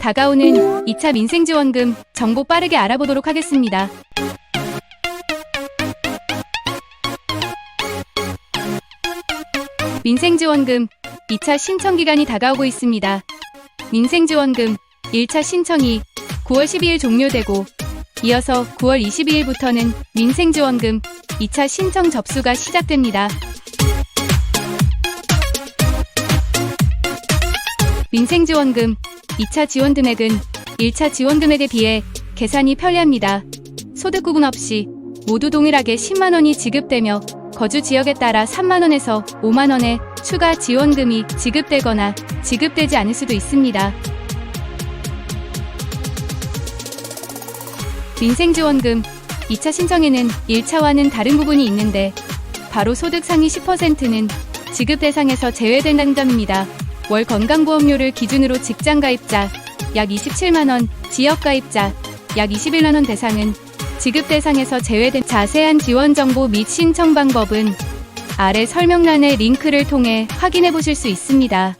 다가오는 2차 민생지원금 정보 빠르게 알아보도록 하겠습니다. 민생지원금 2차 신청 기간이 다가오고 있습니다. 민생지원금 1차 신청이 9월 12일 종료되고 이어서 9월 22일부터는 민생지원금 2차 신청 접수가 시작됩니다. 민생지원금 2차 지원 금액은 1차 지원 금액에 비해 계산이 편리합니다. 소득 구분 없이 모두 동일하게 10만 원이 지급되며 거주 지역에 따라 3만 원에서 5만 원의 추가 지원금이 지급되거나 지급되지 않을 수도 있습니다. 민생지원금 2차 신청에는 1차와는 다른 부분이 있는데 바로 소득 상위 10%는 지급 대상에서 제외된다는 점입니다. 월 건강보험료를 기준으로 직장 가입자 약 27만 원, 지역 가입자 약 21만 원 대상은 지급 대상에서 제외된 자세한 지원 정보 및 신청 방법은 아래 설명란의 링크를 통해 확인해 보실 수 있습니다.